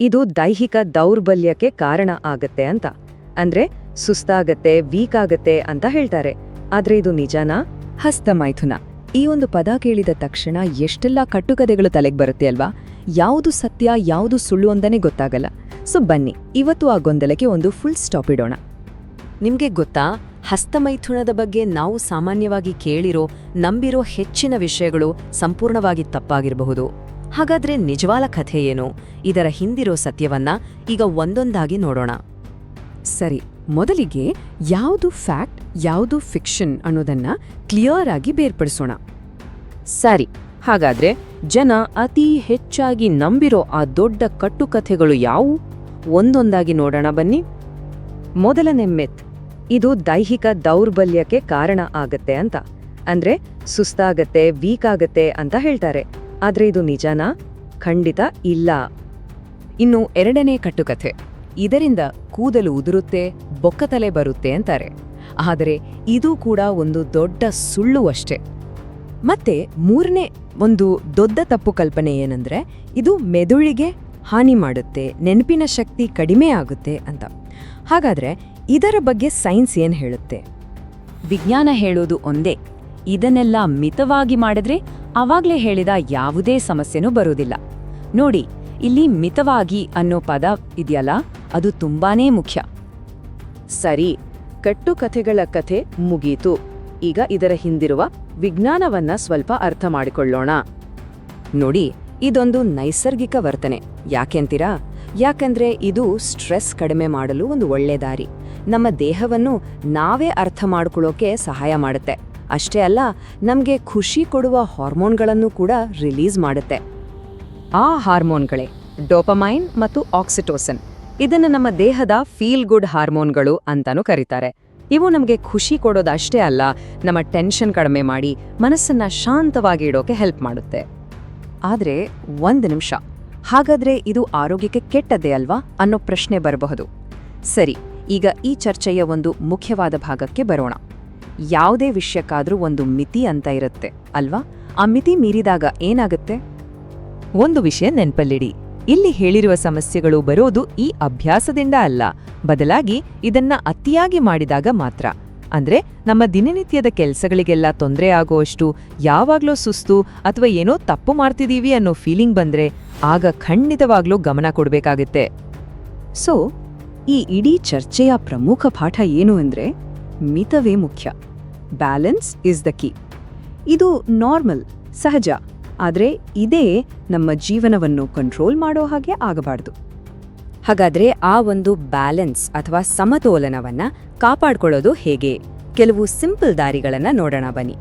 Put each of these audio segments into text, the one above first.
ಇದು ದೈಹಿಕ ದೌರ್ಬಲ್ಯಕ್ಕೆ ಕಾರಣ ಆಗತ್ತೆ ಅಂತ. ಅಂದ್ರೆ ಸುಸ್ತಾಗತ್ತೆ ವೀಕ್ ಆಗತ್ತೆ ಅಂತ ಹೇಳ್ತಾರೆ. ಆದ್ರೆ ಇದು ನಿಜನಾ? ಹಸ್ತಮೈಥುನ. ಈ ಒಂದು ಪದ ಕೇಳಿದ ತಕ್ಷಣ ಎಷ್ಟೆಲ್ಲ ಕಟ್ಟುಕತೆಗಳು ತಲೆಗೆ ಬರುತ್ತೆ ಅಲ್ವಾ? ಯಾವುದು ಸತ್ಯ, ಯಾವುದು ಸುಳ್ಳು ಅಂತಾನೆ ಗೊತ್ತಾಗಲ್ಲ. ಸೊ ಬನ್ನಿ, ಇವತ್ತು ಆ ಗೊಂದಲಕ್ಕೆ ಒಂದು ಫುಲ್ ಸ್ಟಾಪ್ ಇಡೋಣ. ನಿಮ್ಗೆ ಗೊತ್ತಾ? ಹಸ್ತಮೈಥುನದ ಬಗ್ಗೆ ನಾವು ಸಾಮಾನ್ಯವಾಗಿ ಕೇಳಿರೋ, ನಂಬಿರೋ ಹೆಚ್ಚಿನ ವಿಷಯಗಳು ಸಂಪೂರ್ಣವಾಗಿ ತಪ್ಪಾಗಿರಬಹುದು. ಹಾಗಾದ್ರೆ ನಿಜವಾದ ಕಥೆ ಏನು? ಇದರ ಹಿಂದಿರೋ ಸತ್ಯವನ್ನ ಈಗ ಒಂದೊಂದಾಗಿ ನೋಡೋಣ. ಸರಿ, ಮೊದಲಿಗೆ ಯಾವುದು ಫ್ಯಾಕ್ಟ್, ಯಾವುದು ಫಿಕ್ಷನ್ ಅನ್ನೋದನ್ನ ಕ್ಲಿಯರ್ ಆಗಿ ಬೇರ್ಪಡಿಸೋಣ. ಸರಿ, ಹಾಗಾದ್ರೆ ಜನ ಅತಿ ಹೆಚ್ಚಾಗಿ ನಂಬಿರೋ ಆ ದೊಡ್ಡ ಕಟ್ಟುಕಥೆಗಳು ಯಾವುವು? ಒಂದೊಂದಾಗಿ ನೋಡೋಣ ಬನ್ನಿ. ಮೊದಲನೇ ಮೆತ್ ಇದು ದೈಹಿಕ ದೌರ್ಬಲ್ಯಕ್ಕೆ ಕಾರಣ ಆಗತ್ತೆ ಅಂತ. ಅಂದ್ರೆ ಸುಸ್ತಾಗತ್ತೆ ವೀಕ್ ಆಗತ್ತೆ ಅಂತ ಹೇಳ್ತಾರೆ. ಆದ್ರೆ ಇದು ನಿಜನಾ? ಖಂಡಿತ ಇಲ್ಲ. ಇನ್ನು ಎರಡನೇ ಕಟ್ಟುಕಥೆ. ಇದರಿಂದ ಕೂದಲು ಉದುರುತ್ತೆ, ಬೊಕ್ಕತಲೆ ಬರುತ್ತೆ ಅಂತಾರೆ. ಆದರೆ ಇದು ಕೂಡ ಒಂದು ದೊಡ್ಡ ಸುಳ್ಳು ಅಷ್ಟೆ. ಮತ್ತೆ ಮೂರನೇ ಒಂದು ದೊಡ್ಡ ತಪ್ಪು ಕಲ್ಪನೆ ಏನಂದ್ರೆ, ಇದು ಮೆದುಳಿಗೆ ಹಾನಿ ಮಾಡುತ್ತೆ, ನೆನಪಿನ ಶಕ್ತಿ ಕಡಿಮೆ ಆಗುತ್ತೆ ಅಂತ. ಹಾಗಾದ್ರೆ ಇದರ ಬಗ್ಗೆ ಸೈನ್ಸ್ ಏನು ಹೇಳುತ್ತೆ? ವಿಜ್ಞಾನ ಹೇಳೋದು ಒಂದೇ. ಇದನ್ನೆಲ್ಲ ಮಿತವಾಗಿ ಮಾಡಿದ್ರೆ ಅವಾಗ್ಲೇ ಹೇಳಿದ ಯಾವುದೇ ಸಮಸ್ಯೆನೂ ಬರೋದಿಲ್ಲ ನೋಡಿ, ಇಲ್ಲಿ ಮಿತವಾಗಿ ಅನ್ನೋ ಪದ ಇದೆಯಲ್ಲ, ಅದು ತುಂಬಾನೇ ಮುಖ್ಯ. ಸರಿ, ಕಟ್ಟುಕಥೆಗಳ ಕಥೆ ಮುಗೀತು. ಈಗ ಇದರ ಹಿಂದಿರುವ ವಿಜ್ಞಾನವನ್ನ ಸ್ವಲ್ಪ ಅರ್ಥ ಮಾಡಿಕೊಳ್ಳೋಣ. ನೋಡಿ, ಇದೊಂದು ನೈಸರ್ಗಿಕ ವರ್ತನೆ. ಯಾಕೆಂತೀರಾ? ಯಾಕಂದ್ರೆ ಇದು ಸ್ಟ್ರೆಸ್ ಕಡಿಮೆ ಮಾಡಲು ಒಂದು ಒಳ್ಳೆ ದಾರಿ. ನಮ್ಮ ದೇಹವನ್ನು ನಾವೇ ಅರ್ಥ ಮಾಡಿಕೊಳ್ಳೋಕೆ ಸಹಾಯ ಮಾಡುತ್ತೆ. ಅಷ್ಟೇ ಅಲ್ಲ, ನಮಗೆ ಖುಷಿ ಕೊಡುವ ಹಾರ್ಮೋನ್ಗಳನ್ನು ಕೂಡ ರಿಲೀಸ್ ಮಾಡುತ್ತೆ. ಆ ಹಾರ್ಮೋನ್ಗಳೇ ಡೋಪಮೈನ್ ಮತ್ತು ಆಕ್ಸಿಟೋಸನ್. ಇದನ್ನು ನಮ್ಮ ದೇಹದ ಫೀಲ್ ಗುಡ್ ಹಾರ್ಮೋನ್ಗಳು ಅಂತಾನೂ ಕರೀತಾರೆ. ಇವು ನಮಗೆ ಖುಷಿ ಕೊಡೋದಷ್ಟೇ ಅಲ್ಲ, ನಮ್ಮ ಟೆನ್ಷನ್ ಕಡಿಮೆ ಮಾಡಿ ಮನಸ್ಸನ್ನ ಶಾಂತವಾಗಿ ಇಡೋಕೆ ಹೆಲ್ಪ್ ಮಾಡುತ್ತೆ. ಆದರೆ ಒಂದು ನಿಮಿಷ, ಹಾಗಾದ್ರೆ ಇದು ಆರೋಗ್ಯಕ್ಕೆ ಕೆಟ್ಟದ್ದೇ ಅಲ್ವಾ ಅನ್ನೋ ಪ್ರಶ್ನೆ ಬರಬಹುದು. ಸರಿ, ಈಗ ಈ ಚರ್ಚೆಯ ಒಂದು ಮುಖ್ಯವಾದ ಭಾಗಕ್ಕೆ ಬರೋಣ. ಯಾವುದೇ ವಿಷಯಕ್ಕಾದರೂ ಒಂದು ಮಿತಿ ಅಂತ ಇರುತ್ತೆ, ಅಲ್ವಾ? ಆ ಮಿತಿ ಮೀರಿದಾಗ ಏನಾಗುತ್ತೆ? ಒಂದು ವಿಷಯ ನೆನ್ಪಲ್ಲಿಡಿ. ಇಲ್ಲಿ ಹೇಳಿರುವ ಸಮಸ್ಯೆಗಳು ಬರೋದು ಈ ಅಭ್ಯಾಸದಿಂದ ಅಲ್ಲ, ಬದಲಾಗಿ ಇದನ್ನ ಅತಿಯಾಗಿ ಮಾಡಿದಾಗ ಮಾತ್ರ. ಅಂದ್ರೆ ನಮ್ಮ ದಿನನಿತ್ಯದ ಕೆಲಸಗಳಿಗೆಲ್ಲ ತೊಂದರೆ ಆಗೋಷ್ಟು ಯಾವಾಗ್ಲೋ ಸುಸ್ತು ಅಥವಾ ಏನೋ ತಪ್ಪು ಮಾಡ್ತಿದ್ದೀವಿ ಅನ್ನೋ ಫೀಲಿಂಗ್ ಬಂದ್ರೆ ಆಗ ಖಂಡಿತವಾಗ್ಲೂ ಗಮನ ಕೊಡಬೇಕಾಗುತ್ತೆ. ಸೊ, ಈ ಇಡೀ ಚರ್ಚೆಯ ಪ್ರಮುಖ ಪಾಠ ಏನು ಅಂದ್ರೆ ಮಿತವೇ ಮುಖ್ಯ. ಬ್ಯಾಲೆನ್ಸ್ ಇಸ್ ದ ಕೀ ಇದು ನಾರ್ಮಲ್ ಸಹಜ. ಆದರೆ ಇದೇ ನಮ್ಮ ಜೀವನವನ್ನು ಕಂಟ್ರೋಲ್ ಮಾಡೋ ಹಾಗೆ ಆಗಬಾರ್ದು. ಹಾಗಾದ್ರೆ ಆ ಒಂದು ಬ್ಯಾಲೆನ್ಸ್ ಅಥವಾ ಸಮತೋಲನವನ್ನ ಕಾಪಾಡ್ಕೊಳ್ಳೋದು ಹೇಗೆ? ಕೆಲವು ಸಿಂಪಲ್ ದಾರಿಗಳನ್ನ ನೋಡೋಣ ಬನ್ನಿ.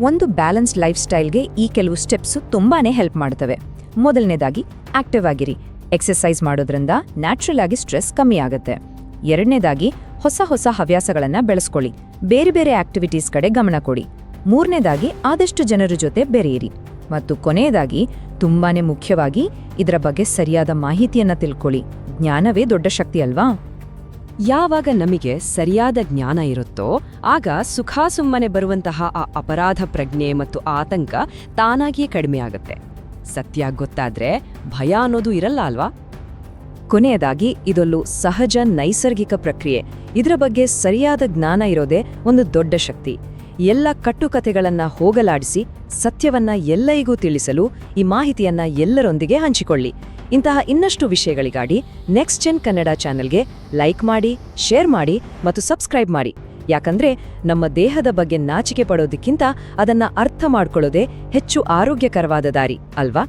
ಒಂದು ಬ್ಯಾಲೆನ್ಸ್ಡ್ ಲೈಫ್ ಸ್ಟೈಲ್ಗೆ ಈ ಕೆಲವು ಸ್ಟೆಪ್ಸ್ ತುಂಬಾನೇ ಹೆಲ್ಪ್ ಮಾಡ್ತವೆ. ಮೊದಲನೇದಾಗಿ ಆಕ್ಟಿವ್ ಆಗಿರಿ. ಎಕ್ಸಸೈಸ್ ಮಾಡೋದ್ರಿಂದ ನ್ಯಾಚುರಲ್ ಆಗಿ ಸ್ಟ್ರೆಸ್ ಕಮ್ಮಿ ಆಗುತ್ತೆ. ಎರಡನೇದಾಗಿ ಹೊಸ ಹೊಸ ಹವ್ಯಾಸಗಳನ್ನು ಬೆಳೆಸ್ಕೊಳ್ಳಿ. ಬೇರೆ ಬೇರೆ ಆಕ್ಟಿವಿಟೀಸ್ ಕಡೆ ಗಮನ ಕೊಡಿ. ಮೂರನೇದಾಗಿ ಆದಷ್ಟು ಜನರ ಜೊತೆ ಬೆರೆಯಿರಿ. ಮತ್ತು ಕೊನೆಯದಾಗಿ ತುಂಬಾನೇ ಮುಖ್ಯವಾಗಿ ಇದರ ಬಗ್ಗೆ ಸರಿಯಾದ ಮಾಹಿತಿಯನ್ನ ತಿಳ್ಕೊಳ್ಳಿ. ಜ್ಞಾನವೇ ದೊಡ್ಡ ಶಕ್ತಿ ಅಲ್ವಾ? ಯಾವಾಗ ನಮಗೆ ಸರಿಯಾದ ಜ್ಞಾನ ಇರುತ್ತೋ ಆಗ ಸುಖ ಸುಮ್ಮನೆ ಬರುವಂತಹ ಆ ಅಪರಾಧ ಪ್ರಜ್ಞೆ ಮತ್ತು ಆತಂಕ ತಾನಾಗಿಯೇ ಕಡಿಮೆ ಆಗುತ್ತೆ ಸತ್ಯ ಗೊತ್ತಾದ್ರೆ ಭಯ ಅನ್ನೋದು ಇರಲ್ಲ ಅಲ್ವಾ? ಕೊನೆಯದಾಗಿ, ಇದೊಂದು ಸಹಜ ನೈಸರ್ಗಿಕ ಪ್ರಕ್ರಿಯೆ. ಇದರ ಬಗ್ಗೆ ಸರಿಯಾದ ಜ್ಞಾನ ಇರೋದೇ ಒಂದು ದೊಡ್ಡ ಶಕ್ತಿ. ಎಲ್ಲ ಕಟ್ಟುಕತೆಗಳನ್ನ ಹೋಗಲಾಡಿಸಿ, ಸತ್ಯವನ್ನ ಎಲ್ಲರಿಗೂ ತಿಳಿಸಲು ಈ ಮಾಹಿತಿಯನ್ನ ಎಲ್ಲರೊಂದಿಗೆ ಹಂಚಿಕೊಳ್ಳಿ. ಇಂತಹ ಇನ್ನಷ್ಟು ವಿಷಯಗಳಿಗಾಗಿ ನೆಕ್ಸ್ಟ್ ಜೆನ್ ಕನ್ನಡ ಚಾನೆಲ್ಗೆ ಲೈಕ್ ಮಾಡಿ, ಶೇರ್ ಮಾಡಿ ಮತ್ತು ಸಬ್ಸ್ಕ್ರೈಬ್ ಮಾಡಿ. ಯಾಕಂದ್ರೆ ನಮ್ಮ ದೇಹದ ಬಗ್ಗೆ ನಾಚಿಕೆ ಪಡೋದಕ್ಕಿಂತ ಅದನ್ನ ಅರ್ಥ ಮಾಡ್ಕೊಳ್ಳೋದೇ ಹೆಚ್ಚು ಆರೋಗ್ಯಕರವಾದ ದಾರಿ, ಅಲ್ವಾ?